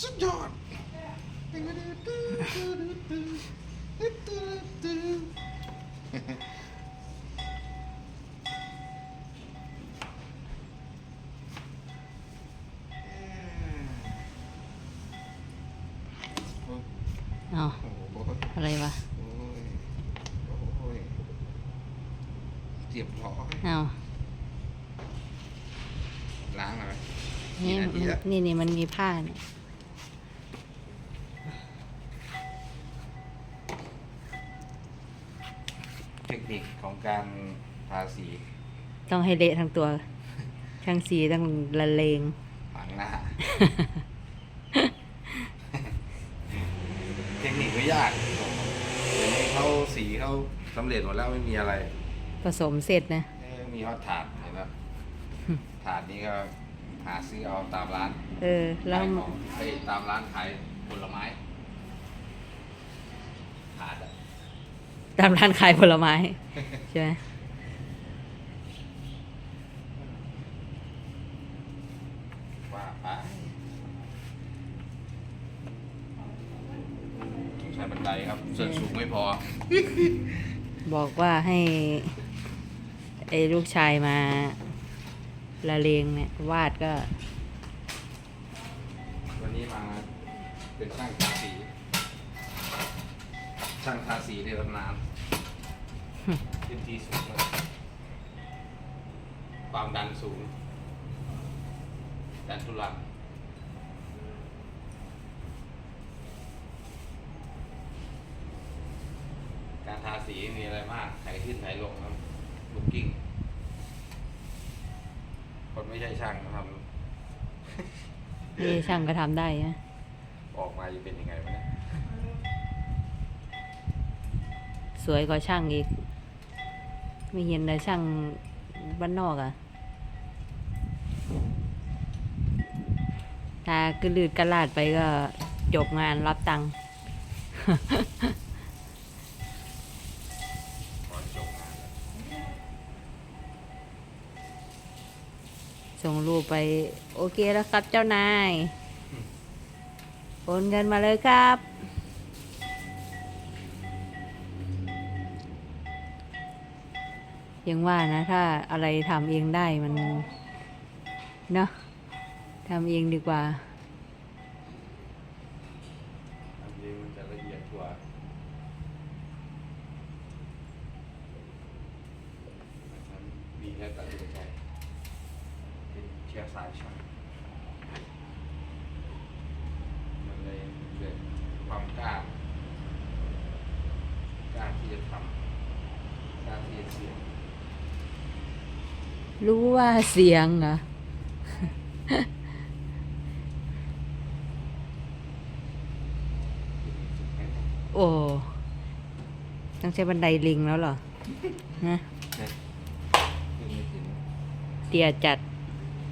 สุดยอดเอาโอ้โหอะไรวะโอ้ยโอ้ยเจ็บร้อยเอาล้างอะไรนี่กี่นาทีมันละนี่นี่มันมีผ้าเนี่ย เทคนิคของการทาสีต้องให้เละทั้งตัวทั้งสีต้องละเลงฝังหน้า เทคนิคไม่ยากเดี๋ยวนี้เขาสีเขาสำเร็จหมดแล้วไม่มีอะไรผสมเสร็จนะเอ้ยมีฮอตถาดเห็นไหมถาดนี้ก็หาซื้อเอาตามร้านเออแล้ว ขายของไปตามร้านขายผลไม้ถาดอะ ตามร้านขายผลไม้ ใช่ไหมว่าไปต้องใช้บันไดครับ ส่วนสูงไม่พอ บอกว่าให้ไอ้ลูกชายมาละเลงเนี่ย วาดก็ วันนี้มาเป็นช่างทาสี ช่างทาสีในตำนานพื้นที่สูงมากความดันสูง ดันทุลักการทาสีมีอะไรมาก ไถขึ้นไถลงครับบุกกิ้ง คนไม่ใช่ช่างทำนี่ช่างก็ทำได้นะ ออกมาจะเป็นยังไงวะเนี่ย ส วยกว่าช่างอีก ไม่เห็นเลยช่างบ้านนอกอะ่ะถ้ากระลืดกระลาดไปก็จบงานรับตังค์ส่งรูปไป โอเคแล้วครับเจ้านาย โอนเงินมาเลยครับ ยังว่านะ ถ้าอะไรทำเองได้มันเนาะทำเองดีกว่าอันนี้มันจะละเอียดกว่าฉันมีแค่ตัดสินใจเป็นเชื้อสายช่างมันเลยเกิดความกล้ากล้าที่จะทำกล้าที่จะเสี่ยง รู้ว่าเสียงเหรอโอ้ต้องใช้บันไดลิงแล้วเหรอ ฮะเนี่ยขึ้นไม่ถึงเตียจัด